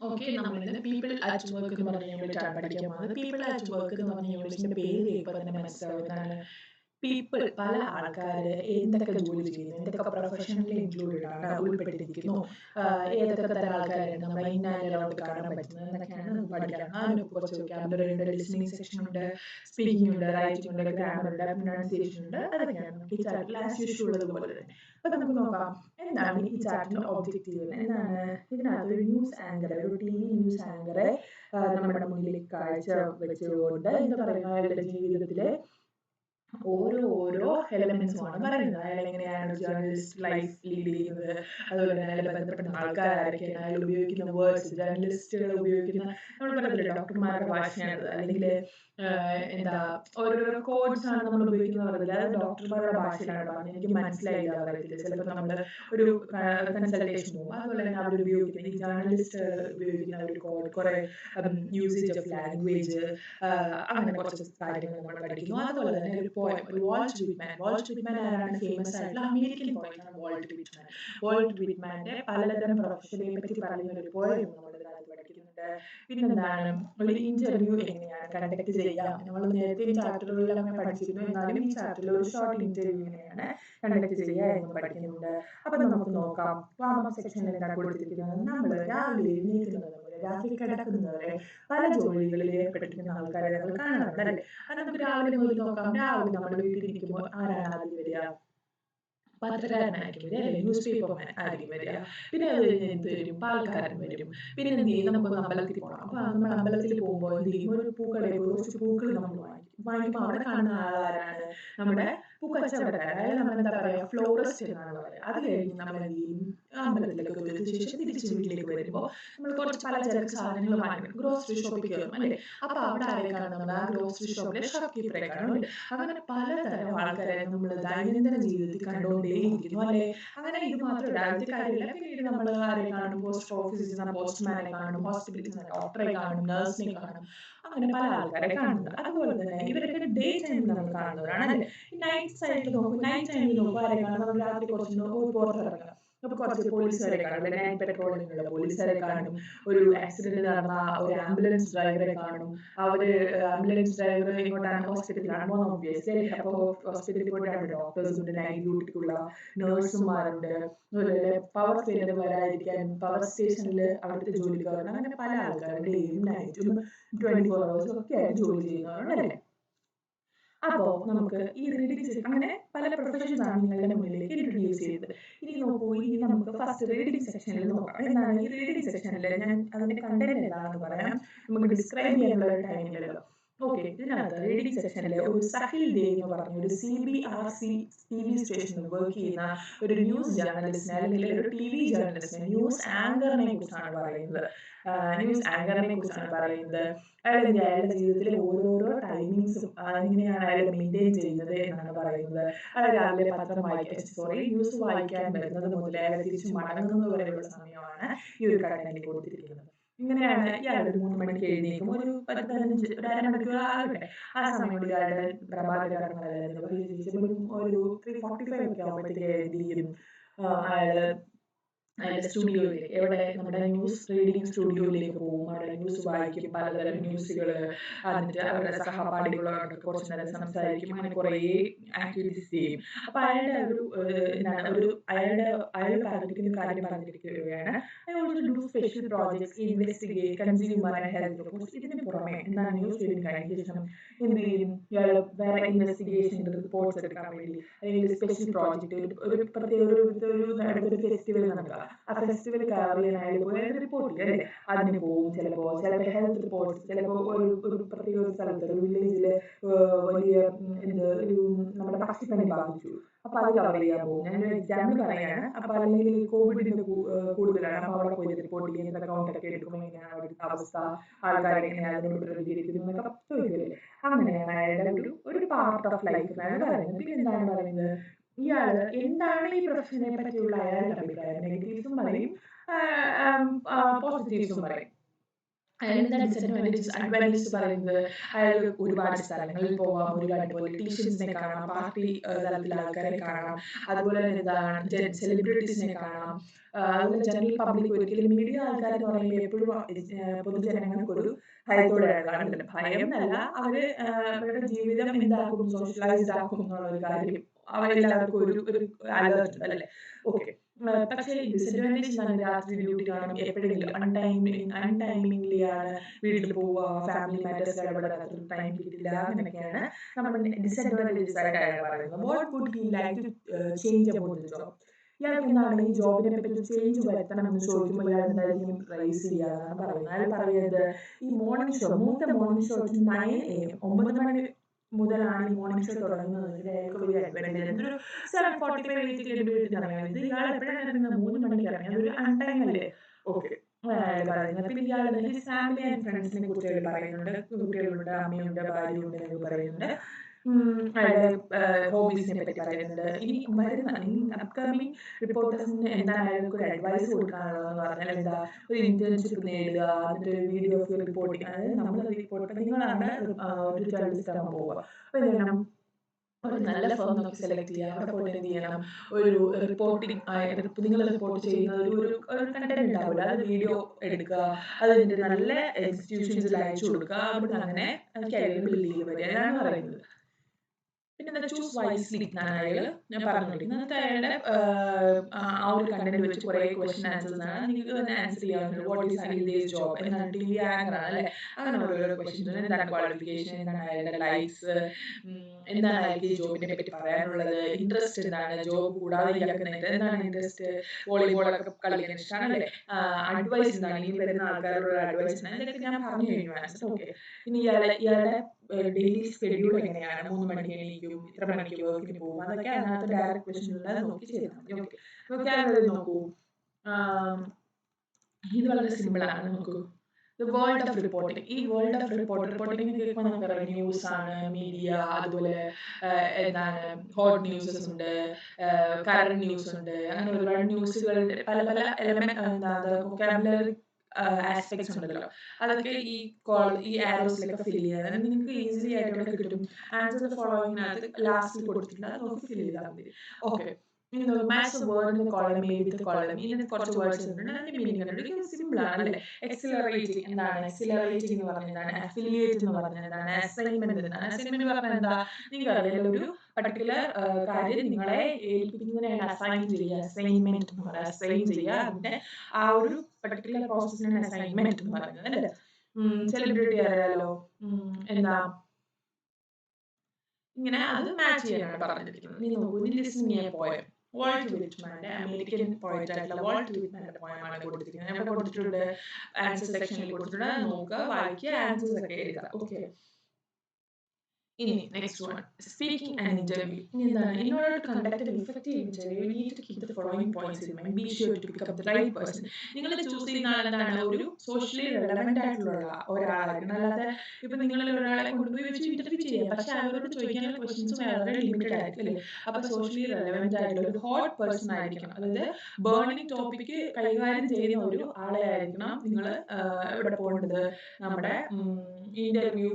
Okay നമ്മളിന്ന് people at work എന്ന് പറഞ്ഞ യൂണിറ്റാണ് പഠിക്കാൻ പോകുന്നത് പീപ്പിൾ അറ്റ് വർക്ക് എന്ന് പറഞ്ഞ യൂണിറ്റിന്റെ പേര് കേൾക്കുമ്പോൾ തന്നെ മനസ്സിലാവുന്നതാണ്. പീപ്പിൾ പല ആൾക്കാർ എന്തൊക്കെ ജോലി ചെയ്യുന്നു എന്തൊക്കെ പ്രൊഫഷണലി ഇൻക്ലൂഡഡ് ആണ് ഉൾപ്പെട്ടിരിക്കുന്നു ഏതൊക്കെ തരം ആൾക്കാരാണ് നമ്മളെ ഇന്ന അറൗണ്ട് കാണാൻ പറ്റുന്നത് എന്നൊക്കെയാണ് നമുക്ക് പഠിക്കാം. അതിന് കുറച്ച് ഉണ്ട് ലിസണിങ് സെക്ഷൻ ഉണ്ട്. സ്പീക്കിംഗ് ഉണ്ട് റൈറ്റിംഗ് ഉണ്ട് ഗ്രാമർ ഉണ്ട് പ്രൊനൗൺസിയേഷൻ ഉണ്ട്. അതൊക്കെയാണ് നമുക്ക് ഈ ചാപ്റ്ററിൽ ആസ് യൂഷ്വൽ ഉള്ളതുപോലെ തന്നെ. അപ്പൊ നമുക്ക് നോക്കാം. എന്താണ് ഈ ചാപ്റ്ററിന്റെ ഒബ്ജക്റ്റീവ് എന്താണ്? ഇതിനകത്ത് ഒരു ന്യൂസ് ആങ്കർ ഒരു ടി വി ന്യൂസ് ആങ്കറെ നമ്മുടെ മുന്നിലേക്ക് കാഴ്ച വെച്ചുകൊണ്ട് എന്താ പറയുക അയാളുടെ ജീവിതത്തിലെ ഓരോ ഓരോ എലമെന്റ്സുമാണ് പറയുന്നത്. അയാൾ എങ്ങനെയാണ് ജേർണലിസ്റ്റ് ലൈഫ് ലീഡ് ചെയ്യുന്നത്. അതുപോലെ തന്നെ അയാളെ ബന്ധപ്പെട്ട ആൾക്കാർ ആരൊക്കെയാണ് അയാൾ ഉപയോഗിക്കുന്ന വേർഡ്സ് ജേർണലിസ്റ്റുകൾ ഉപയോഗിക്കുന്ന നമ്മൾ പറഞ്ഞില്ലേ ഡോക്ടർമാരുടെ ഭാഷയാണ് അല്ലെങ്കിൽ എന്താ ഓരോരോ കോഡ്സ് ആണ് നമ്മൾ ഉപയോഗിക്കുന്നത് പറയുന്നത് അത് ഡോക്ടർമാരുടെ ഭാഷയിലാണ് പറഞ്ഞത്. എനിക്ക് മനസ്സിലായില്ല പറയത്തില്ല. ചിലപ്പോൾ നമ്മൾ ഒരു കൺസൾട്ടേഷൻ പോകും. അതുപോലെ തന്നെ അവർ ഉപയോഗിക്കുന്ന ഈ ജേർണലിസ്റ്റ് ഉപയോഗിക്കുന്ന ഒരു കോഡ് കുറെ യൂസേജ് ഓഫ് ലാംഗ്വേജ് അങ്ങനെ കുറച്ച് കാര്യങ്ങൾ നമ്മൾ പഠിക്കുന്നു. അതുപോലെ തന്നെ ഒരു പോയം ഒരു വാൾട്ട് വിറ്റ്മാൻ. വാൾട്ട് വിറ്റ്മാൻ ആരാണ് ഫേമസ് ആയിട്ടുള്ള അമേരിക്കൻ പോയിട്ടാണ് വാൾട്ട് വിറ്റ്മാൻ. വാൾട്ട് വിറ്റ്മാന്റെ പലതരം പ്രൊഫഷനെ പറ്റി പറയുന്ന ഒരു പോയം നമ്മൾ ഇതിനകത്ത് പഠിക്കുന്നുണ്ട്. പിന്നെന്താണ്? ഒരു ഇന്റർവ്യൂ എങ്ങനെയാണ് കണ്ടക്ട് ചെയ്യാം? നമ്മൾ നേരത്തെ ചാപ്റ്ററുകളിലൊക്കെ പഠിച്ചിരുന്നു. എന്നാലും ഈ ചാപ്റ്ററിൽ ഒരു ഷോർട്ട് ഇന്റർവ്യൂ എങ്ങനെയാണ് കണ്ടക്ട് ചെയ്യുക എന്ന് പഠിക്കുന്നുണ്ട്. അപ്പൊ നമുക്ക് നോക്കാം. വാമ സെക്ഷനിൽ എന്താണ് കൊടുത്തിരിക്കുന്നത്? നമ്മൾ രാവിലെ മുതൽ രാത്രി കിടക്കുന്നവരെ പല ജോലികളിൽ ഏർപ്പെട്ടിരിക്കുന്ന ആൾക്കാരെ നമ്മൾ കാണാറുണ്ട് അല്ലേ? അത് നമുക്ക് രാവിലെ മുതൽ നോക്കാം. രാവിലെ നമ്മൾ വീട്ടിലിരിക്കുമ്പോൾ ആരാണ് ആദ്യം വരിക? പത്രക്കാരനായിരിക്കും അല്ലെ? ന്യൂസ് പേപ്പർമാൻ ആയിരിക്കും വരിക. പിന്നെ അത് കഴിഞ്ഞ് എന്ത് വരും? പാൽക്കാരൻ വരും. പിന്നെ എന്ത് ചെയ്യും? നമുക്കൊന്ന് അമ്പലത്തിൽ പോകണം. അപ്പൊ നമ്മൾ അമ്പലത്തിൽ പോകുമ്പോൾ എന്ത് ചെയ്യും? ഒരു പൂക്കടയിൽ കുറച്ച് പൂക്കൾ നമ്മൾ വാങ്ങിക്കും. വാങ്ങിക്കുമ്പോൾ അവിടെ കാണുന്ന ആളാരാണ്? നമ്മുടെ പൂക്കച്ചവടക്കാരൻ. അതായത് നമ്മൾ എന്താ പറയാ ഫ്ലോറിസ്റ്റ് എന്നാണ് പറയുക. അത് കഴിഞ്ഞ് നമ്മൾ എന്ത് ചെയ്യും? അമ്പലത്തിലേക്ക് പോയതിനു ശേഷം തിരിച്ച് വീട്ടിലേക്ക് വരുമ്പോൾ നമ്മൾ കുറച്ച് പലചരക്ക് സാധനങ്ങൾ വാങ്ങണം ഗ്രോസറി ഷോപ്പിൽ കയറും അല്ലേ? അപ്പൊ അവിടെ ആരെ നമ്മൾ ആ ഗ്രോസറി ഷോപ്പിലെ ഷോപ്പ് കീപ്പറെ കാണും അങ്ങനെ പലതരം ആൾക്കാരെ നമ്മൾ ദൈനംദിന ജീവിതത്തിൽ കണ്ടുകൊണ്ടേയിരിക്കുന്നു അല്ലെ? അങ്ങനെ ഇത് മാത്രം രാജ്യത്തെ കാര്യമില്ല പിന്നീട് നമ്മൾ ആരെ കാണും? പോസ്റ്റ് ഓഫീസിൽ നിന്ന് പോസ്റ്റ്മാനെ കാണും ഹോസ്പിറ്റലിൽ നിന്ന് ഡോക്ടറെ കാണും നഴ്സിനെ കാണും. അങ്ങനെ പല ആൾക്കാരെ കാണുന്നത് അതുപോലെ തന്നെ ഇവരൊക്കെ ഡേ ടൈമിൽ നമ്മൾ കാണുന്നവരാണ് അല്ലെ? നൈറ്റ് സൈഡിൽ നോക്കും നൈറ്റ് ടൈമിൽ നോക്കും ആരെ കാണും? നമ്മൾ രാത്രി കുറച്ച് പുറത്തിറങ്ങാം അപ്പൊ കുറച്ച് പോലീസുകാരെ കാണും നൈറ്റ് പെട്രോളിംഗുള്ള പോലീസുകാരെ കാണും ഒരു ആക്സിഡന്റ് നടന്ന ഒരു ആംബുലൻസ് ഡ്രൈവറെ കാണും. അവർ ആംബുലൻസ് ഡ്രൈവർ ഇങ്ങോട്ടാണ് ഹോസ്പിറ്റലിലാണ് ഒബ്വിയസ്ലി അപ്പോൾ ഹോസ്പിറ്റലിൽ പോയിട്ട് ഡോക്ടേഴ്സ് ഉണ്ട് നൈറ്റ് ഡ്യൂട്ടിക്കുള്ള നഴ്സുമാരുണ്ട് പവർ ഫെയിലർ വരാതിരിക്കാൻ പവർ സ്റ്റേഷനിൽ അവിടുത്തെ ജോലിക്കാരുണ്ട് അങ്ങനെ പല ആൾക്കാരും ഡേയും നൈറ്റും ട്വന്റി ഫോർ അവേഴ്സും ഒക്കെ ആയിട്ട് ജോലി ചെയ്യുന്നവരുണ്ടല്ലേ അപ്പോ നമുക്ക് ഈ റീഡിംഗ് അങ്ങനെ പല പ്രൊഫഷൻസ് ആണ് നിങ്ങളുടെ മുന്നിലേക്ക് ഇൻട്രൊഡ്യൂസ് ചെയ്തത്. ഇനി നോക്കൂ ഇനി നമുക്ക് ഫസ്റ്റ് റീഡിംഗ് സെക്ഷനിൽ നോക്കാം. എന്താണ് ഈ റീഡിംഗ് സെക്ഷനിൽ ഞാൻ അതിന്റെ കണ്ടന്റ് എന്താണെന്ന് പറയാം. നമുക്ക് ഡിസ്ക്രൈബ് ചെയ്യാനുള്ള ടൈമില്ലല്ലോ ഓക്കെ ഇതിനകത്ത് റീഡിംഗ് സെക്ഷനിലെ ഒരു സഹിൽ ഡേ എന്ന് പറഞ്ഞ ഒരു C B R C T V സ്റ്റേഷനിൽ വർക്ക് ചെയ്യുന്ന ഒരു ന്യൂസ് ജേർണലിസ്റ്റിനെ അല്ലെങ്കിൽ ഒരു ടി വി ജേർണലിസ്റ്റിനെ ന്യൂസ് ആങ്കറിനെ കുറിച്ചാണ് പറയുന്നത്. ന്യൂസ് ആങ്കറിനെ കുറിച്ചാണ് പറയുന്നത്. അയാൾ അയാളുടെ ജീവിതത്തിലെ ഓരോരോ ടൈമിങ്സും എങ്ങനെയാണ് അയാൾ മെയിന്റെയിൻ ചെയ്യുന്നത് എന്നാണ് പറയുന്നത്. അയാൾ രാവിലെ പത്രം വായിക്കാൻ സോറി ന്യൂസ് വായിക്കാൻ വരുന്നത് മുതൽ അയാൾ തിരിച്ചു മടങ്ങുന്നത് വരെയുള്ള സമയമാണ് ഈ ഒരു കണ്ടന്റ് കൊടുത്തിരിക്കുന്നത്. ഇങ്ങനെയാണ് ഇയാൾ ഒരു മൂന്ന് മണിക്ക് എഴുന്നേക്കും ഒരു പതിനഞ്ച് ഒരു അരമണിക്കൂർ ആകട്ടെ ആ സമയത്ത് ഇയാളുടെ പ്രഭാതകരങ്ങളെല്ലാം ഒരു ത്രീ ഫോർട്ടി ഫൈവ് ഒക്കെ ആകുമ്പോഴത്തേക്ക് എന്ത് ചെയ്യും അയാൾ അതിന്റെ സ്റ്റുഡിയോയിൽ എവിടെ നമ്മുടെ ന്യൂസ് റീഡിംഗ് സ്റ്റുഡിയോയിലേക്ക് പോകും അവിടെ ന്യൂസ് വായിക്കും പലതരം ന്യൂസുകൾ എന്നിട്ട് അവരുടെ സഹപാഠികളോട് കുറച്ച് നേരം സംസാരിക്കും അങ്ങനെ കുറേ ആക്ടിവിറ്റീസ് ചെയ്യും അപ്പൊ അയാളുടെ ഒരു എന്താണ് ഒരു അയാളുടെ അയാൾ പറഞ്ഞിരിക്കുന്ന കാര്യം പറഞ്ഞിരിക്കുകയാണ് I also do special projects investigate consumer and health reports ഇതിന് പുറമെ എന്താണ് ന്യൂസ് റീഡിംഗ് കഴിഞ്ഞ ശേഷം എന്ത് ചെയ്യും ഇയാൾ വേറെ ഇൻവെസ്റ്റിഗേഷൻ റിപ്പോർട്ട്സ് എടുക്കാൻ വേണ്ടി അല്ലെങ്കിൽ സ്പെഷ്യൽ പ്രോജക്റ്റ് ഒരു പ്രത്യേക ഒരു ഒരു ഫെസ്റ്റിവൽ നടക്കുക ആ ഫെസ്റ്റിവൽ കവർ ചെയ്യാനായാലും പോയി റിപ്പോർട്ട് അല്ലേ? അതിന് പോകും ചിലപ്പോൾ ചിലപ്പോൾ ഹെൽത്ത് റിപ്പോർട്ട്സ് ചിലപ്പോൾ ഒരു ഒരു പ്രത്യേക ഒരു സ്ഥലത്ത് ഒരു വില്ലേജിൽ വലിയ എന്ത് ഒരു നമ്മുടെ പക്ഷിപ്പനി ബാധിച്ചു. അപ്പൊ അത് കവർ ചെയ്യാൻ പോകും ഞാനൊരു എക്സാമ്പിൾ പറയാണ് അപ്പൊ അല്ലെങ്കിൽ കോവിഡിന്റെ കൂടുതലാണ്. അപ്പൊ അവിടെ പോയി റിപ്പോർട്ട് ചെയ്യുന്നത് അക്കൗണ്ട് ഒക്കെ എടുക്കുമ്പോൾ എങ്ങനെയാണ് അവിടുത്തെ അവസ്ഥ ആൾക്കാർ എങ്ങനെയാണ് അതിനോട് പ്രതികരിക്കുന്നു എന്നൊക്കെ ചോദിക്കില്ലേ അങ്ങനെയാണ് അയാളുടെ ഒരു ഒരു പാർട്ട് ഓഫ് ലൈഫ് എന്നാണ് പറയുന്നത്. പിന്നെ എന്താണ് പറയുന്നത്? ഇയാൾ എന്താണ് ഈ പ്രൊഫഷനെ പറ്റിയുള്ള അയാളുടെ അഭിപ്രായം? നെഗറ്റീവ്സും പറയും. പോസിറ്റീവ്സും പറയും. അയാൾ എന്താ ഡിസഡ്വാന്റേജസ് അഡ്വാന്റേജസ് പറയുന്നത്? അയാൾ ഒരുപാട് സ്ഥലങ്ങളിൽ പോവാം ഒരുപാട് പൊളിറ്റീഷ്യൻസിനെ കാണാം പാർട്ടി തലത്തിലെ ആൾക്കാരെ കാണാം. അതുപോലെ തന്നെ എന്താണ് സെലിബ്രിറ്റീസിനെ കാണാം. അതുപോലെ ജനറൽ പബ്ലിക് ഒരിക്കലും മീഡിയ ആൾക്കാർ എന്ന് പറയുമ്പോൾ എപ്പോഴും പൊതുജനങ്ങൾക്ക് ഒരു ഭയത്തോടെയാണ് കാണുന്നത്. ഭയം എന്നല്ല അവർ അവരുടെ ജീവിതം എന്താക്കും സോഷ്യലൈസ്ഡ് ആക്കും എന്നുള്ള ഒരു കാര്യം അവരെല്ലാവർക്കും ഒരു ഒരു അലേർട്ട് അല്ലേ ഓക്കെ. പക്ഷേ ഡിസഡ്വാന്റേജ് എന്താണ് രാത്രി ഡ്യൂട്ടി കാണും എപ്പോഴെങ്കിലും അൺടൈമിംഗ് അൺടൈമിംഗ്ലി ആണ് വീട്ടിൽ പോവുക ഫാമിലി മാറ്റേഴ്സ് ഇടപെടാത്ത ടൈം കിട്ടില്ല അങ്ങനെയൊക്കെയാണ് നമ്മൾ ഡിസഡ്വാന്റേജസ് ആയിട്ട് അയാൾ പറയുന്നത്. What would he like to change about the job ഇയാൾക്ക് എന്താണ് ഈ ജോബിനെ പറ്റി ചേഞ്ച് വരുത്തണം എന്ന് ചോദിക്കുമ്പോൾ ഇയാൾ എന്തായിരിക്കും റൈസ് ചെയ്യാന്നാണ് പറയുന്നത്. അയാൾ പറയുന്നത് ഈ മോർണിംഗ് ഷോ മൂത്ത morning show nine A M ഒമ്പത് മണി മുതലാണ് ഈ മോർണിംഗ് ഷോ തുടങ്ങുന്നത്. അയാൾക്ക് വലിയ മൂന്ന് മണിക്ക് അൺടൈം അല്ലേ? പിന്നെ ഇയാൾ ഫാമിലി ആൻഡ് ഫ്രണ്ട്സിനെ കുറിച്ച് പറയുന്നുണ്ട്. കുട്ടികളുണ്ട് അമ്മയുണ്ട് ഭാര്യയുണ്ട് എന്ന് പറയുന്നുണ്ട്. അയാളുടെ ഹോബീസിനെ പറ്റി പറയുന്നുണ്ട്. ഇനി വരുന്ന അപ്കമിങ് റിപ്പോർട്ടേഴ്സിന് എന്താണ് അയാൾക്ക് ഒരു അഡ്വൈസ് കൊടുക്കാനുള്ളതെന്ന് പറഞ്ഞാൽ എന്താ ഒരു ഇന്റേൺഷിപ്പ് നേടുക എന്നിട്ട് വീഡിയോ ഓഫ് റിപ്പോർട്ടിങ് അതായത് നമ്മൾ റിപ്പോർട്ട് നിങ്ങളാണ് ഒരു ജേർണലിസ്റ്റ് ആകാൻ പോവുക. അപ്പോൾ എന്ത് ചെയ്യണം? ഒരു നല്ല ഫേം നോക്കി സെലക്ട് ചെയ്യുക. അവിടെ പോയിട്ട് എന്ത് ചെയ്യണം? ഒരു റിപ്പോർട്ടിംഗ് നിങ്ങൾ റിപ്പോർട്ട് ചെയ്യുന്ന ഒരു ഒരു ഒരു കണ്ടന്റ് ഉണ്ടാവില്ല. അത് വീഡിയോ എടുക്കുക. അതിന്റെ നല്ല ഇൻസ്റ്റിറ്റ്യൂഷൻസിൽ അയച്ചു കൊടുക്കുക. അവിടെ അങ്ങനെ കരിയർ ബിൽഡ് ചെയ്ത് വരിക. പറയുന്നത് പിന്നെ ചൂസ് വൈസ്ലി എന്നാണ് അയാൾ ഞാൻ പറഞ്ഞു എന്നിട്ട് അയാളുടെ ആ ഒരു കണ്ടന്റ് വെച്ച് കുറേ ക്വസ്റ്റൻ ആൻസേഴ്സ് ആണ് നിങ്ങൾക്ക് തന്നെ ആൻസർ ചെയ്യാവുന്നത് വാട്ട് ഈസ് ഐഡിയൽ ജോബ് എന്താണ് ടി വി ആങ്കർ ആണ് അല്ലേ? അങ്ങനെ ഓരോരോ ക്വസ്റ്റ്യൻസ് എന്താണ് ക്വാളിഫിക്കേഷൻ എന്താണ് അയാളുടെ ലൈഫ്സ് എന്താണ് അയാൾക്ക് ഈ ജോബിനെ പറ്റി പറയാനുള്ളത്? ഇൻട്രസ്റ്റ് എന്താണ്? ജോബ് കൂടാതെ ഇയാൾക്ക് എന്താണ് ഇൻട്രസ്റ്റ് വോളിബോളൊക്കെ കളിക്കാൻ ഇഷ്ടമാണല്ലേ അഡ്വൈസ് എന്താണ്? ഇനി വരുന്ന ആൾക്കാരോട് അഡ്വൈസ് ഇതൊക്കെ ഞാൻ പറഞ്ഞു കഴിഞ്ഞു ആൻസർ ഓക്കെ ഇനി ഇയാളെ ഇയാളുടെ ഡെയിലി ഷെഡ്യൂൾ എങ്ങനെയാണ്? മൂന്ന് മണിക്ക് എണീക്കും ഇത്ര മണിക്ക് വർക്കിന് പോകും? അതൊക്കെ അതിനകത്ത് ഡയറക്റ്റ് ക്വസ്റ്റ്യൻ ഉള്ളത് നോക്കി ചെയ്താൽ മതി. ഓക്കെ ഓക്കെ അത് നോക്കൂ. ഇത് വളരെ സിമ്പിളാണ് നോക്കൂ. ദ വേൾഡ് ഓഫ് റിപ്പോർട്ടിംഗ് ഈ വേൾഡ് ഓഫ് റിപ്പോർട്ട് റിപ്പോർട്ടിംഗ് കേൾക്കുമ്പോൾ നമുക്കറിയാം ന്യൂസ് ആണ് മീഡിയ അതുപോലെ എന്താണ് ഹോട്ട് ന്യൂസസ് ഉണ്ട് കറണ്ട് ന്യൂസ് ഉണ്ട്. അങ്ങനെ ഒരുപാട് ന്യൂസുകളുണ്ട് പല പല എലമെന്റ് എന്താ വൊക്കാബുലറി ആസ്പെക്ട്സ് ഉണ്ടല്ലോ. അതൊക്കെ ഈ കോൾ ഈ ആരോസിലൊക്കെ ഫിൽ ചെയ്യാൻ നിങ്ങൾക്ക് ഈസിലി ആയിട്ട് അവിടെ കിട്ടും. ആൻസർ ഫോളോയിങ്ങിനകത്ത് ലാസ്റ്റിൽ കൊടുത്തിട്ടുണ്ട്. അത് നോക്കി ഫിൽ ചെയ്താൽ മതി. ഓക്കെ സിമ്പിൾ അല്ലേ? എന്താണ്? എന്ന് അഫിലിയേറ്റ് എന്ന് അസൈൻമെന്റ് അസൈൻമെന്റ് പറഞ്ഞാൽ എന്താ? ഒരു കാര്യം നിങ്ങളെ ഏൽപ്പിക്കുന്നതിനാണ് അസൈൻ ചെയ്യുക. അസൈൻമെന്റ് എന്ന് അസൈൻ ചെയ്യുക. അതിന്റെ ആ ഒരു പർട്ടിക്കുലർ പ്രോസസ്സിനാണ് അസൈൻമെന്റ് എന്ന് പറയുന്നത് അല്ലേ? സെലിബ്രിറ്റി അറിയാലോ എന്താ ഇങ്ങനെ അത് മാച്ച് ചെയ്യാനാണ് പറഞ്ഞിരിക്കുന്നത്. നീ നോക്കൂ നീ listen me a poem? Walt വിറ്റ്മാന്റെ American poet ആയിട്ടുള്ള വാൾട്ട് വിറ്റ്മാന്റെ പോയമാണ് കൊടുത്തിരിക്കുന്നത്. എവിടെ കൊടുത്തിട്ടുണ്ട്? ആൻസർ സെക്ഷനിൽ കൊടുത്തിട്ടുണ്ട്. നോക്കുക വായിക്കുക ആൻസേഴ്സ് ഒക്കെ എഴുതുക. ഓക്കെ ഇനി next one speaking and interview ഇനി എന്താണ്? In order to conduct an effective interview you need to keep the following points in mind be sure to pick up the right person നിങ്ങൾ choose ചെയ്യുന്ന ആൾ എന്താണ് ഒരു socially relevant ആയിട്ടുള്ള ഒരാളായിരിക്കണം. അല്ലാതെ ഇപ്പൊ നിങ്ങൾ ഒരാളെ കൊണ്ടുപോയി വെച്ച് ഇന്റർവ്യൂ ചെയ്യാം. പക്ഷെ അവരോട് ചോദിക്കാനുള്ള ക്വസ്റ്റ്യൻസ് വളരെ ലിമിറ്റഡ് ആയിരിക്കും അല്ലേ അപ്പൊ സോഷ്യലി റെലവെന്റ് ആയിട്ടുള്ള ഒരു ഹോട്ട് പേഴ്സൺ ആയിരിക്കണം. അതായത് ബേണിംഗ് ടോപ്പിക്ക് കൈകാര്യം ചെയ്യുന്ന ഒരു ആളെ ആയിരിക്കണം നിങ്ങൾ ഇവിടെ പോകേണ്ടത്. നമ്മുടെ ഇന്റർവ്യൂ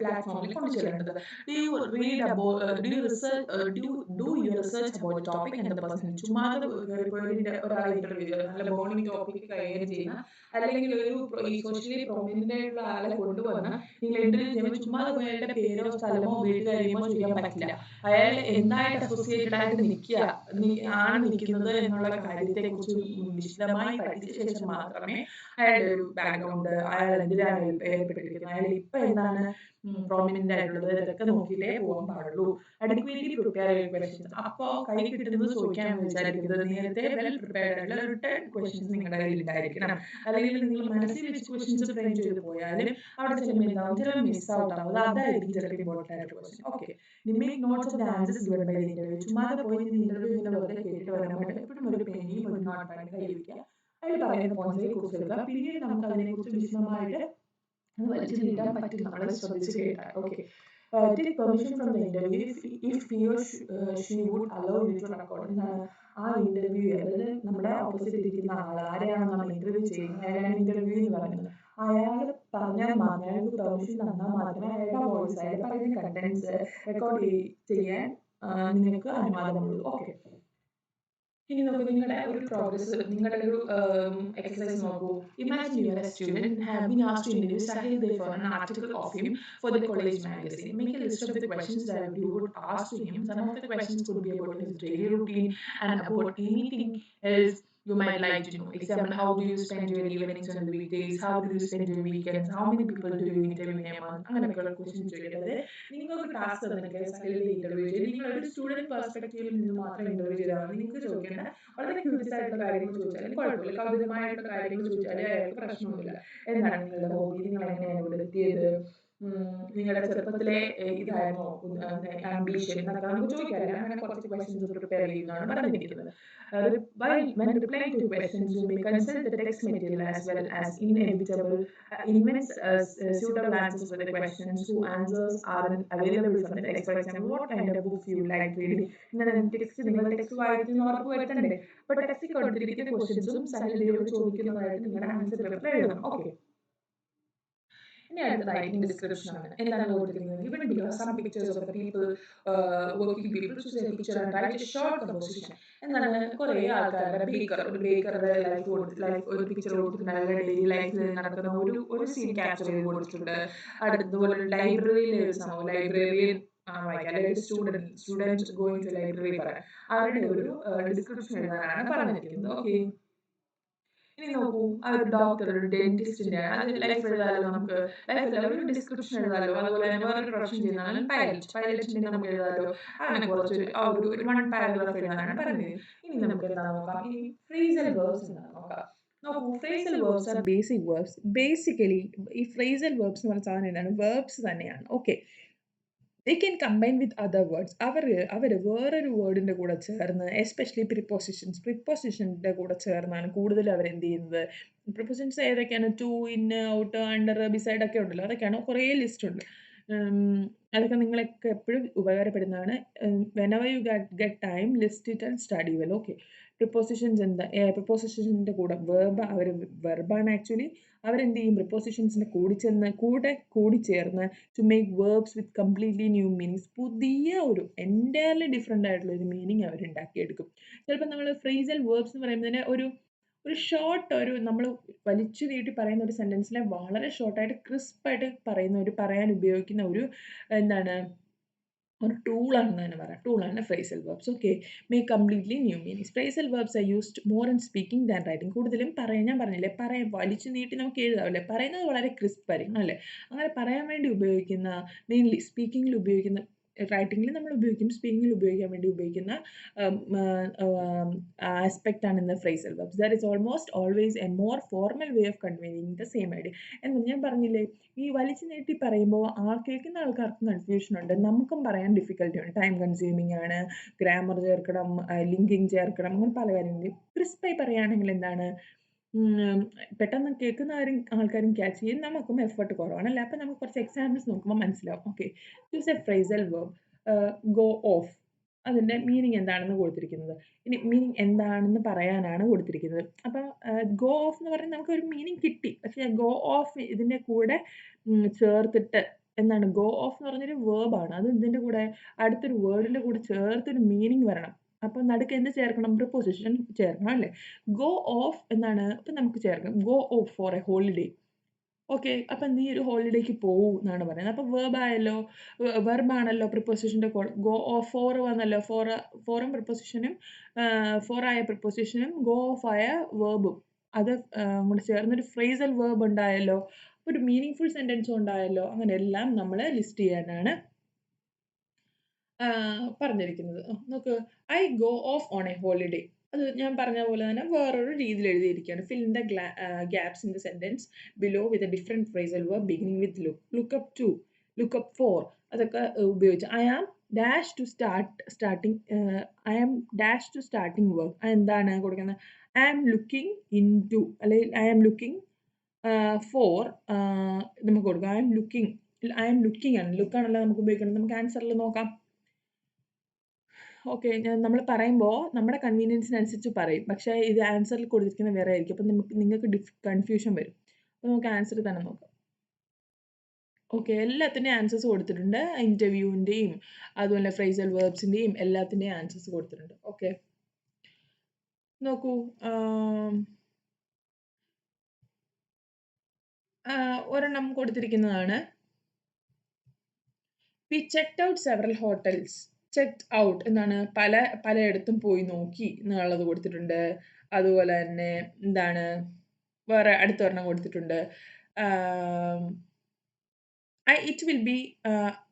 പ്ലാറ്റ്ഫോമിൽ കൊണ്ടുചെല്ലേണ്ടത്. Do you read about uh, do you research uh, do do your research about the topic and the person. ചുമ്മാതെ ഒരാളെ ഇന്റർവ്യൂ നല്ല ബോണിംഗ് ടോപ്പിക് കൈകാര്യം ചെയ്യുന്ന അല്ലെങ്കിൽ ഒരു ഈ സോഷ്യലി പ്രൊമിനന്റ് ആയിട്ടുള്ള ആളെ കൊണ്ടുവന്ന് നിങ്ങൾ ഇന്റർവ്യൂ ചെയ്യുമ്പോൾ ചുമ്മാതെ പോയി അയാളുടെ പേരോ സ്ഥലമോ വീട്ടുകാര്യമോ ചെയ്യാൻ പറ്റില്ല. അയാൾ എന്തായിട്ട് അസോസിയേറ്റഡ് ആയിട്ട് നിൽക്കുക ആണ് നിൽക്കുന്നത് എന്നുള്ള കാര്യത്തെ കുറിച്ച് വിശദമായി പഠിച്ച ശേഷം മാത്രമേ അയാളുടെ ഒരു ബാക്ക്ഗ്രൗണ്ട് അയാൾ എന്തിനാണ് ഏർപ്പെട്ടിരിക്കുന്നത് അയാൾ ഇപ്പൊ എന്താണ് പ്രോമിനന്റ് ആയിട്ടുള്ളത് ഇതൊക്കെ നോക്കിയിട്ടേ പോകാൻ പാടുള്ളൂ. അഡിക്വേറ്റ്ലി പ്രിപ്പയർ ചെയ്ത ക്വസ്റ്റ്യൻസ് അപ്പോൾ കൈ കിട്ടുന്നത് ചോദിക്കാൻ വിചാരിക്കുന്നത് നേരത്തെ വെൽ പ്രിപ്പയർഡ് ആയിട്ടുള്ള ഒരു ടെൻ ക്വസ്റ്റ്യൻസ് നിങ്ങളുടെ കയ്യിൽ ഉണ്ടായിരിക്കണം അല്ലെങ്കിൽ നിങ്ങൾ മനസ്സിൽ വെച്ച് ക്വസ്റ്റ്യൻസ് ഫ്രെയിം ചെയ്ത് പോയാലും അവിടെ ചെല്ലുമ്പോൾ എന്താവും ചിലപ്പോൾ മിസ് ഔട്ട് ആവും. അതായിരിക്കും ചിലപ്പോൾ ഇമ്പോർട്ടന്റ് ആയിട്ട് question okay make notes of the answers given by the interview ചുമ്മാതെ പോയി ഇന്റർവ്യൂ ഇങ്ങനെ വെറുതെ കേട്ടിട്ട് വരാൻ വേണ്ടി എപ്പോഴും ഒരു പെനിയും ഒരു നോട്ട് പാഡും കയ്യിൽ വയ്ക്കുക അതിൽ പറയുന്ന പോയിന്റ്സിനെ കുറിച്ച് എടുക്കുക പിന്നീട് നമുക്ക് അതിനെക്കുറിച്ച് വിശദമായിട്ട് അത് വലിച്ചു നീട്ടാൻ പറ്റും നമ്മളെ ശ്രദ്ധിച്ച് കേട്ടാൽ okay uh, take permission from the interview. if, if he or she, uh, she would allow you to record എന്നാണ് ആ ഇന്റർവ്യൂ അതായത് നമ്മുടെ ഓപ്പോസിറ്റ് ഇരിക്കുന്ന ആൾ ആരെയാണ് നമ്മൾ ഇന്റർവ്യൂ ചെയ്യുന്നത്? അയാളാണ് ഇന്റർവ്യൂ എന്ന് പറയുന്നത്? അയാൾ പറഞ്ഞാൽ മാത്രമേ അയാൾക്ക് പെർമിഷൻ തന്നാൽ മാത്രമേ അയാളുടെ വോയിസ് അയാൾ പറയുന്ന കണ്ടന്റ്സ് റെക്കോർഡ് ചെയ്യാൻ നിങ്ങൾക്ക് അനുവാദമുള്ളൂ. ഓക്കെ ഇനി നോക്കൂ നിങ്ങളുടെ ഒരു പ്രോഗ്രസ് നിങ്ങളുടെ ഒരു എക്സസൈസ് നോക്കൂ. Imagine your student have been asked to interview they for an article of him for the college magazine. Make a list of the questions that you would ask him. Some of the questions could be about his daily routine and about anything else. You might like to know. Example, how do you spend your evenings on the weekdays? How do you spend your weekends? How many people do you interview in a month? അങ്ങനെയൊക്കെയുള്ള question ചോദിക്കുന്നത് നിങ്ങൾക്ക് task തന്നെ സകലിൽ interview ചെയ്ത് നിങ്ങൾ ഒരു student പെർസ്പെക്റ്റീവിൽ നിന്ന് മാത്രം interview ചെയ്താൽ നിങ്ങൾക്ക് ചോദിക്കേണ്ട വളരെ ക്യൂരിയസ് ആയിട്ടുള്ള കാര്യങ്ങൾ ചോദിച്ചാലും കുഴപ്പമില്ല കൗതുകമായിട്ടുള്ള കാര്യങ്ങൾ ചോദിച്ചാലും അയാൾക്ക് പ്രശ്നമൊന്നുമില്ല എന്താണ് നിങ്ങളുടെ ഹോബി നിങ്ങൾ എങ്ങനെയാണ് ഇവിടെ എത്തിയത് നിങ്ങളുടെ ചെറുപ്പത്തിലെ ഇതായിരുന്നു ആംബിഷൻ എന്നൊക്കെ നമുക്ക് ചോദിക്കാറില്ല അങ്ങനെ കുറച്ച് ക്വസ്റ്റ്യൻസ് പ്രിപ്പയർ ചെയ്യുന്നതാണ് പറഞ്ഞിരിക്കുന്നത് when replying to questions you may consult the text material as well as inevitable uh, immense uh, suitable answers for the questions who answers are available from the text for example what kind of books you like reading text നിങ്ങൾ text വായിക്കുന്ന ഉറപ്പ് വരുത്തണ്ടേ അപ്പൊ text കൊടുത്തിരിക്കുന്ന ക്വസ്റ്റ്യൻസും സഹലിയോട് ചോദിക്കുന്നതായിട്ട് നിങ്ങളുടെ answer എഴുതണം okay writing description ആണ്. എന്താണ് below some pictures of people working people choose a picture and write a short composition എന്നാണ് കുറേ ആൾക്കാരുടെ ബേക്കർ ഒരു ബേക്കറുടെ ലൈഫ് കൊടുത്ത് ലൈഫ് ഒരു പിക്ചർ കൊടുത്തിട്ടുണ്ട് അവരുടെ ഡെയിലി ലൈഫിൽ നടക്കുന്ന ഒരു ഒരു സീൻ ക്യാപ്ചർ ചെയ്ത് കൊടുത്തിട്ടുണ്ട്. അടുത്തതുപോലെ ലൈബ്രറിയിൽ ഒരു സംഭവം. Student student going to library പറയാം. അവരുടെ ഒരു ഡിസ്ക്രിപ്ഷൻ എഴുതാനാണ് പറഞ്ഞിരിക്കുന്നത്. ഓക്കെ ഇനി നോക്കൂ ആ ഒരു ഡോക്ടർ ഒരു ഡെന്റിസ്റ്റിന്റെ അത് ലൈഫ് എഴുതാലോ നമുക്ക്? ലൈഫ് അല്ല ഒരു ഡിസ്ക്രിപ്ഷൻ എഴുതാലോ? അതുപോലെ തന്നെ വേറൊരു പ്രൊഫഷൻ ചെയ്യുന്നതാണ് പൈലറ്റ് പൈലറ്റിന്റെ നമുക്ക് എഴുതാലോ? അങ്ങനെ കുറച്ച് ആ ഒരു വൺ പാരഗ്രാഫ് എഴുതാനാണ് പറഞ്ഞത്. ഇനി നമുക്ക് എന്താ നോക്കാം? ഈ ഫ്രീസൽ വേർഡ്സ് എന്താണ് നോക്കാം. ബേസിക് വേർബ്സ് ബേസിക്കലി ഈ ഫ്രേസൽ വേർബ്സ് എന്ന് പറഞ്ഞ സാധനം എന്താണ്? വേർബ്സ് തന്നെയാണ്. Okay they can combine with other words അവർ അവർ വേറൊരു വേർഡിന്റെ കൂടെ ചേർന്ന് എസ്പെഷ്യലി പ്രിപ്പോസിഷൻസ് പ്രിപ്പോസിഷന്റെ കൂടെ ചേർന്നാണ് കൂടുതൽ അവർ എന്ത് ചെയ്യുന്നത്. പ്രിപ്പോസിഷൻസ് ഏതൊക്കെയാണ്? To in out under beside ഒക്കെ ഉണ്ടല്ലോ. അതൊക്കെയാണ് കുറേ ലിസ്റ്റ് ഉണ്ട്. അതൊക്കെ നിങ്ങളൊക്കെ എപ്പോഴും ഉപകാരപ്പെടുന്നതാണ്. Whenever you get get time list it and study well okay prepositions എന്താ പ്രിപ്പോസിഷൻസിന്റെ കൂടെ വേർബ് അവർ വെർബാണ് ആക്ച്വലി അവരെന്ത് ചെയ്യും? പ്രിപ്പോസിഷൻസിന്റെ കൂടി ചെന്ന് കൂടെ കൂടി ചേർന്ന് to make verbs with completely new meanings പുതിയ ഒരു എന്റയർലി ഡിഫറെന്റ് ആയിട്ടുള്ള ഒരു മീനിങ് അവർ ഉണ്ടാക്കിയെടുക്കും. ചിലപ്പോൾ നമ്മൾ ഫ്രേസൽ വേർബ്സ് എന്ന് പറയുന്നതിന് ഒരു ഒരു ഷോർട്ട് ഒരു നമ്മൾ വലിച്ചു നീട്ടി പറയുന്ന ഒരു സെന്റൻസിനെ വളരെ ഷോർട്ടായിട്ട് ക്രിസ്പായിട്ട് പറയുന്ന ഒരു പറയാൻ ഉപയോഗിക്കുന്ന ഒരു എന്താണ് ഒരു ടൂളാണെന്ന് തന്നെ പറയാം. ടൂളാണ് phrasal verbs okay may completely new meanings phrasal verbs are used more in speaking than writing കൂടുതലും പറയാൻ ഞാൻ പറഞ്ഞില്ലേ? പറയാം വലിച്ചു നീട്ടി നമുക്ക് എഴുതാവില്ലേ? പറയുന്നത് വളരെ ക്രിസ്പ് ആയിരിക്കും അല്ലേ? അങ്ങനെ പറയാൻ വേണ്ടി ഉപയോഗിക്കുന്ന മെയിൻലി സ്പീക്കിങ്ങിൽ ഉപയോഗിക്കുന്ന റൈറ്റിങ്ങിൽ നമ്മൾ ഉപയോഗിക്കുന്ന സ്പീക്കിങ്ങിൽ ഉപയോഗിക്കാൻ വേണ്ടി ഉപയോഗിക്കുന്ന ആസ്പെക്റ്റ് ആണ് ഇന്ന് phrasal verbs that is almost always a more formal way of conveying the same idea എന്ന് ഞാൻ പറഞ്ഞില്ലേ ഈ വലിച്ചു നീട്ടി പറയുമ്പോൾ ആ കേൾക്കുന്ന ആൾക്കാർക്ക് കൺഫ്യൂഷൻ ഉണ്ട്. നമുക്കും പറയാൻ ഡിഫിക്കൽട്ടി ഉണ്ട്. ടൈം കൺസ്യൂമിങ് ആണ് ഗ്രാമർ ചേർക്കണം ലിങ്കിങ് ചേർക്കണം അങ്ങനെ പല കാര്യങ്ങളും ക്രിസ്പായി പറയുകയാണെങ്കിൽ എന്താണ്? പെട്ടെന്ന് കേൾക്കുന്ന ആരും ആൾക്കാരും ക്യാച്ച് ചെയ്യും. നമുക്കും എഫേർട്ട് കുറവാണ് അല്ലേ അപ്പം നമുക്ക് കുറച്ച് എക്സാമ്പിൾസ് നോക്കുമ്പോൾ മനസ്സിലാവും. Okay use a phrasal verb go off അതിന്റെ മീനിങ് എന്താണെന്ന് കൊടുത്തിരിക്കുന്നത്. ഇനി മീനിങ് എന്താണെന്ന് പറയാനാണ് കൊടുത്തിരിക്കുന്നത്. അപ്പം ഗോ ഓഫ് എന്ന് പറഞ്ഞാൽ നമുക്കൊരു മീനിങ് കിട്ടി. പക്ഷേ ഗോ ഓഫ് ഇതിന്റെ കൂടെ ചേർത്തിട്ട് എന്താണ്? ഗോ ഓഫ് എന്ന് പറഞ്ഞൊരു വേർബാണ് അത് ഇതിന്റെ കൂടെ അടുത്തൊരു വേർഡിന്റെ കൂടെ ചേർത്തൊരു മീനിങ് വരണം. അപ്പം നടുക്ക് എന്ത് ചേർക്കണം? പ്രിപ്പോസിഷൻ ചേർക്കണം അല്ലേ? ഗോ ഓഫ് എന്നാണ് അപ്പം നമുക്ക് ചേർക്കാം. Go off for a holiday okay അപ്പം നീ ഒരു ഹോളിഡേക്ക് പോകൂ എന്നാണ് പറയുന്നത്. അപ്പം വേർബ് ആയല്ലോ വെർബാണല്ലോ പ്രിപ്പോസിഷന്റെ ഗോ ഓഫ് ഫോർ വന്നല്ലോ. ഫോർ ഫോറും പ്രിപ്പോസിഷനും ഫോർ ആയ പ്രിപ്പോസിഷനും ഗോ ഓഫ് ആയ വേർബും അത് കൂടെ ചേർന്നൊരു ഫ്രേസൽ വേർബ് ഉണ്ടായല്ലോ. ഒരു മീനിങ് ഫുൾ സെന്റൻസും ഉണ്ടായല്ലോ. അങ്ങനെ എല്ലാം നമ്മൾ ലിസ്റ്റ് ചെയ്യാനാണ് പറഞ്ഞിരിക്കുന്നത്. നോക്ക് I go off on a holiday അത് ഞാൻ പറഞ്ഞ പോലെ തന്നെ വേറൊരു രീതിയിൽ എഴുതിയിരിക്കുകയാണ്. Fill in the gaps in the sentence below with a different phrasal verb beginning with look look up to look up for അതൊക്കെ ഉപയോഗിച്ച്. I am dash to start starting I am dash to starting work എന്താണ് കൊടുക്കുന്നത്? I am looking into അല്ലെങ്കിൽ I am looking for നമുക്ക് കൊടുക്കാം. I am looking I am looking ആണ്. ലുക്കാണല്ലോ നമുക്ക് ഉപയോഗിക്കുന്നത് നമുക്ക് ആൻസറിൽ നോക്കാം. ഓക്കെ നമ്മൾ പറയുമ്പോൾ നമ്മുടെ കൺവീനിയൻസിനനുസരിച്ച് പറയും. പക്ഷേ ഇത് ആൻസറിൽ കൊടുത്തിരിക്കുന്നത് വേറെ ആയിരിക്കും. അപ്പം നമുക്ക് നിങ്ങൾക്ക് ഡിഫ് കൺഫ്യൂഷൻ വരും. അപ്പോൾ നമുക്ക് ആൻസർ തന്നെ നോക്കാം. ഓക്കെ എല്ലാത്തിന്റെയും ആൻസേഴ്സ് കൊടുത്തിട്ടുണ്ട്. ഇന്റർവ്യൂവിന്റെയും അതുപോലെ ഫ്രൈസൽ വേർബ്സിന്റെയും എല്ലാത്തിന്റെയും ആൻസേഴ്സ് കൊടുത്തിട്ടുണ്ട്. ഓക്കെ നോക്കൂ ഒരെണ്ണം കൊടുത്തിരിക്കുന്നതാണ്. We check out several hotels checked out എന്താണ് പല പലയിടത്തും പോയി നോക്കി എന്നുള്ളത് കൊടുത്തിട്ടുണ്ട്. അതുപോലെ തന്നെ എന്താണ് വേറെ അടുത്ത ഒരെണ്ണം കൊടുത്തിട്ടുണ്ട് I it will be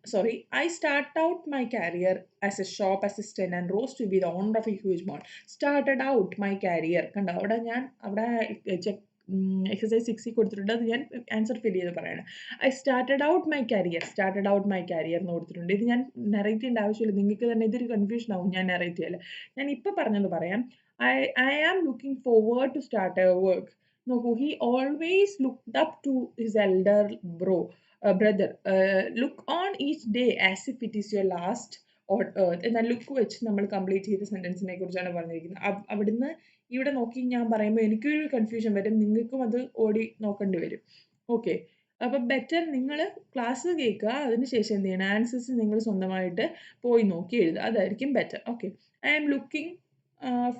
sorry I start out my career as a shop assistant and roast will be the owner of a huge mall started out my career കണ്ടോ അവിടെ ഞാൻ അവിടെ ചെക്ക് എക്സസൈസ് സിക്സിൽ കൊടുത്തിട്ടുണ്ട്. അത് ഞാൻ ആൻസർ ഫിൽ ചെയ്ത് പറയണം. I started out my career started out my career എന്ന് കൊടുത്തിട്ടുണ്ട്. ഇത് ഞാൻ നെറേറ്റ് ചെയ്യേണ്ട ആവശ്യമില്ല. നിങ്ങൾക്ക് തന്നെ ഇതൊരു കൺഫ്യൂഷൻ ആവും ഞാൻ നെറേറ്റ് ചെയ്യല്ല ഞാൻ ഇപ്പോൾ പറഞ്ഞത് പറയാം. I I am looking forward to start a work നോക്കൂ he always looked up to his elder bro brother look on each day as if it is your last എന്നാൽ ലുക്ക് വെച്ച് നമ്മൾ കംപ്ലീറ്റ് ചെയ്ത സെന്റൻസിനെ കുറിച്ചാണ് പറഞ്ഞിരിക്കുന്നത്. അവ- അവിടുന്ന് ഇവിടെ നോക്കി ഞാൻ പറയുമ്പോൾ എനിക്കൊരു കൺഫ്യൂഷൻ വരും. നിങ്ങൾക്കും അത് ഓടി നോക്കേണ്ടി വരും. ഓക്കെ അപ്പം ബെറ്റർ നിങ്ങൾ ക്ലാസ് കേൾക്കുക. അതിനുശേഷം എന്ത് ചെയ്യണം? ആൻസേഴ്സ് നിങ്ങൾ സ്വന്തമായിട്ട് പോയി നോക്കി എഴുതുക. അതായിരിക്കും better okay I am looking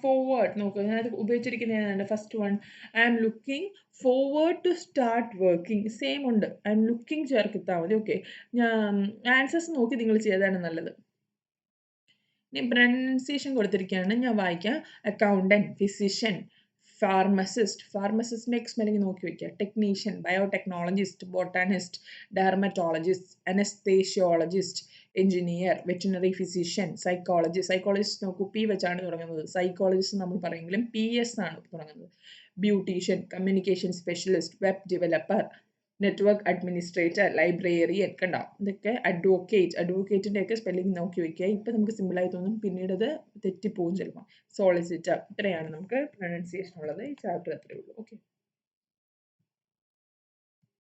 forward നോക്കുക ഞാനത് ഉപയോഗിച്ചിരിക്കുന്നതാണ് first one I am looking forward to start working same ഉണ്ട്. ഐ ആം ലുക്കിംഗ് ചേർക്കെത്താൽ മതി. ഓക്കെ ഞാൻ ആൻസേഴ്സ് നോക്കി നിങ്ങൾ ചെയ്താണ് നല്ലത്. ഇനി പ്രൊനൗൺസിയേഷൻ കൊടുത്തിരിക്കുകയാണ്. ഞാൻ വായിക്കാം. അക്കൗണ്ടന്റ് ഫിസിഷ്യൻ ഫാർമസിസ്റ്റ് ഫാർമസിസ്റ്റിന്റെ സ്പെല്ലിംഗ് നോക്കി വയ്ക്കുക technician biotechnologist botanist dermatologist anaesthesiologist engineer veterinary physician psychology psychologist നോക്കൂ. പി വെച്ചാണ് തുടങ്ങുന്നത്. സൈക്കോളജിസ്റ്റ് നമ്മൾ പറയുമെങ്കിലും പി എസ് ആണ് തുടങ്ങുന്നത്. Beautician communication specialist web developer network administrator librarian കണ്ടോ ഇതൊക്കെ അഡ്വക്കേറ്റ് അഡ്വക്കേറ്റിന്റെ ഒക്കെ സ്പെല്ലിംഗ് നോക്കി വയ്ക്കുക ഇപ്പം നമുക്ക് സിമ്പിളായി തോന്നും. പിന്നീട് അത് തെറ്റിപ്പോവും ചിലപ്പോൾ സോളിസിറ്റർ ഇത്രയാണ് നമുക്ക് പ്രൊനൗൺസിയേഷൻ ഉള്ളത്. ഈ ചാപ്റ്റർ അത്രയേ ഉള്ളൂ. ഓക്കെ